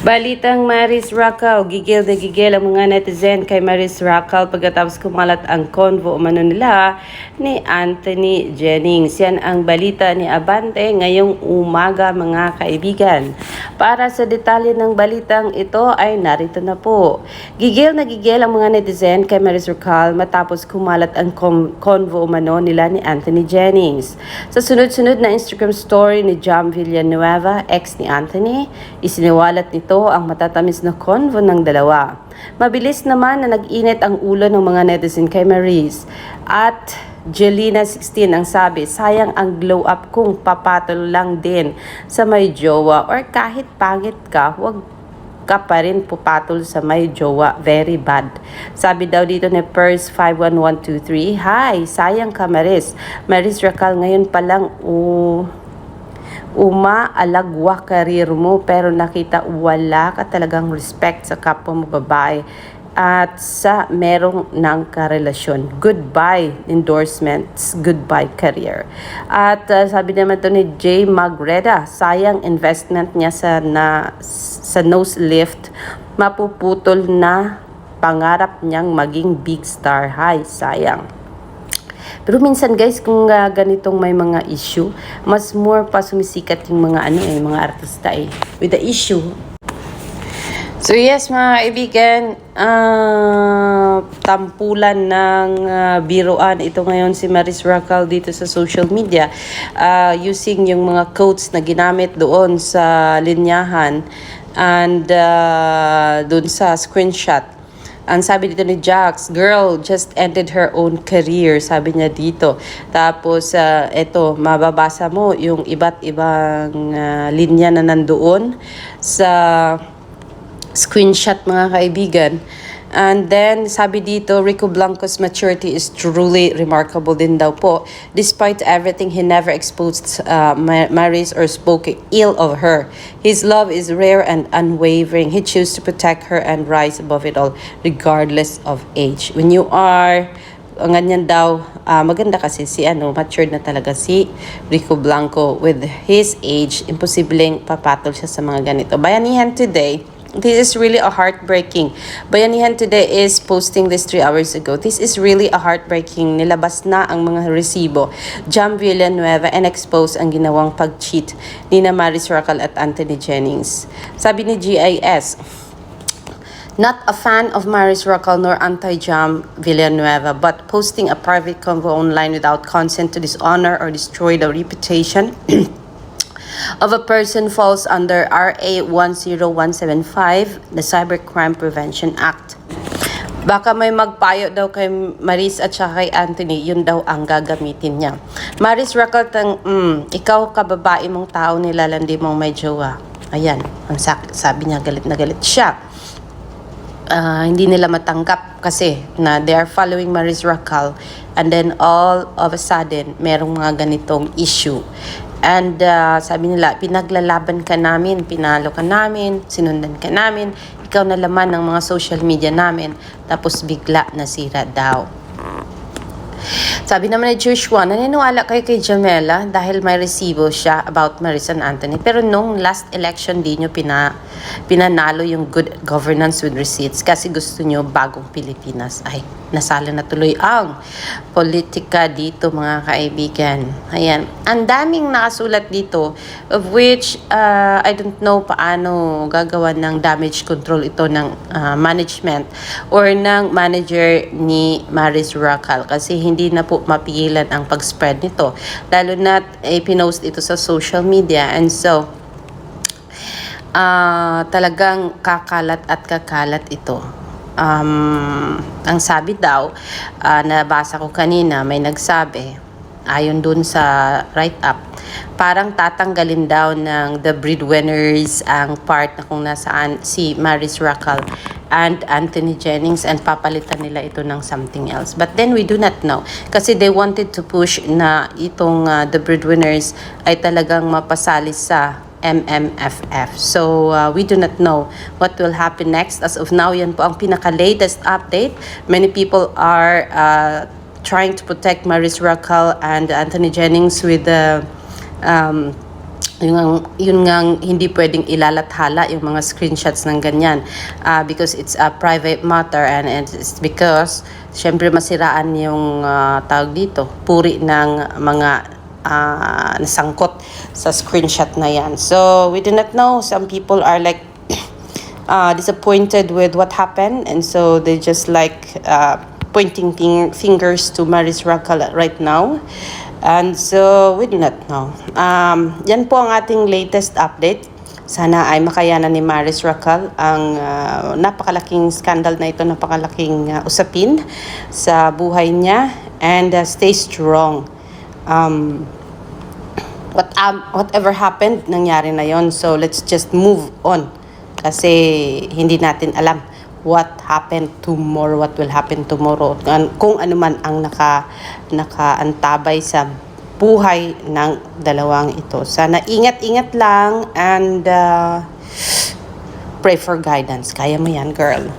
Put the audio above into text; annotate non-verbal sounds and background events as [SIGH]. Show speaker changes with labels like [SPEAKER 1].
[SPEAKER 1] Balitang Maris Racal, gigil na gigil ang mga netizen kay Maris Racal pagkatapos kumalat ang convo umano nila ni Anthony Jennings. Yan ang balita ni Abante ngayong umaga mga kaibigan. Para sa detalye ng balitang ito ay narito na po. Gigil na gigil ang mga netizen kay Maris Racal matapos kumalat ang convo umano nila ni Anthony Jennings. Sa sunod-sunod na Instagram story ni Jam Villanueva, ex ni Anthony, isiniwalat nito ang matatamis na convo ng dalawa. Mabilis naman na nag-init ang ulo ng mga netizen kay Maris. At Jelena 16 ang sabi, sayang ang glow up kung papatol lang din sa may jowa or kahit pangit ka, wag ka pa rin pupatol sa may jowa. Very bad. Sabi daw dito ni Pers 51123, Hi, sayang ka Maris. Maris Racal ngayon pa lang, uh, umaalagwa karir mo pero nakita wala ka talagang respect sa kapwa mo babae at sa merong ng karelasyon. Goodbye endorsements, goodbye career. At uh, sabi naman to ni Jay Magreda, sayang investment niya sa na sa nose lift, mapuputol na pangarap niyang maging big star. Hay, sayang. Pero minsan guys, kung uh, ganitong may mga issue, mas more pa sumisikat yung mga ano eh, mga artista eh, with the issue. So yes mga kaibigan, ah, tampulan ng ah, biruan ito ngayon si Maris Racal dito sa social media ah, using yung mga quotes na ginamit doon sa linyahan and uh, doon sa screenshot. Ang sabi dito ni Jax, girl just ended her own career, sabi niya dito. Tapos, uh, eto, mababasa mo yung iba't ibang ah, linya na nandoon sa screenshot mga kaibigan. And then, sabi dito, Rico Blanco's maturity is truly remarkable din daw po. Despite everything, he never exposed uh, Ma- Maris or spoke ill of her. His love is rare and unwavering. He chose to protect her and rise above it all, regardless of age. When you are ang ganyan daw, ah, maganda kasi si ano, matured na talaga si Rico Blanco with his age, imposibleng papatol siya sa mga ganito. Bayanihan today, this is really a heartbreaking. Bayanihan today is posting this three hours ago. This is really a heartbreaking. Nilabas na ang mga resibo. Jam Villanueva and expose ang ginawang pag-cheat ni na Maris Racal at Anthony Jennings. Sabi ni GIS, Not a fan of Maris Racal nor anti-Jam Villanueva, but posting a private convo online without consent to dishonor or destroy the reputation of a person falls under RA 10175, the Cybercrime Prevention Act. Baka may magpayo daw kay Maris at saka kay Anthony, yun daw ang gagamitin niya. Maris Racal, tang, mm, ikaw kababae mong tao nilalandi mong may jowa. Ayan, ang sabi niya galit na galit siya ah, hindi nila matanggap kasi na they are following Maris Racal and then all of a sudden merong mga ganitong issue and ah, sabi nila pinaglalaban ka namin pinalo ka namin sinundan ka namin. Ikaw na laman ng mga social media namin. Tapos bigla nasira daw sabi naman ni Joshua, naniniwala kayo kay Jamela dahil may resibo siya about Marison Anthony. Pero nung last election, di nyo pina, pinanalo yung good governance with receipts kasi gusto nyo bagong Pilipinas. Ay, nasala na tuloy ang politika dito mga kaibigan. Ayan. Ang daming nakasulat dito of which uh, I don't know paano gagawa ng damage control ito ng uh, management or ng manager ni Maris Racal kasi hindi na po mapigilan ang pag-spread nito. Lalo na eh, pinost ito sa social media and so ah talagang kakalat at kakalat ito. Um, ang sabi daw, ah, nabasa ko kanina, may nagsabi, ayon dun sa write-up, parang tatanggalin daw ng the breadwinners ang part na kung nasaan si Maris Racal and Anthony Jennings and papalitan nila ito ng something else. But then we do not know kasi they wanted to push na itong uh, the breadwinners ay talagang mapasali sa MMFF. So, uh, we do not know what will happen next. As of now, yan po ang pinaka-latest update. Many people are uh, trying to protect Maris Racal and Anthony Jennings with the um, yun nga, yun nga hindi pwedeng ilalathala yung mga screenshots ng ganyan. Ah, because it's a private matter and it's because syempre masiraan yung ah, tawag dito puri ng mga ah, nasangkot sa screenshot na yan. So we do not know. Some people are like uh, [CLEARS THROAT] disappointed with what happened and so they just like uh, pointing fingers to Maris Racal right now and so we not know um, yan po ang ating latest update sana ay makayanan ni Maris Racal ang uh, napakalaking scandal na ito, napakalaking uh, usapin sa buhay niya and uh, stay strong. Um, what um, whatever happened, nangyari na yon. So let's just move on. Kasi hindi natin alam what happened tomorrow, what will happen tomorrow. Kung, ano man ang naka, nakaantabay sa buhay ng dalawang ito. Sana ingat-ingat lang and uh, pray for guidance. Kaya mo yan, girl.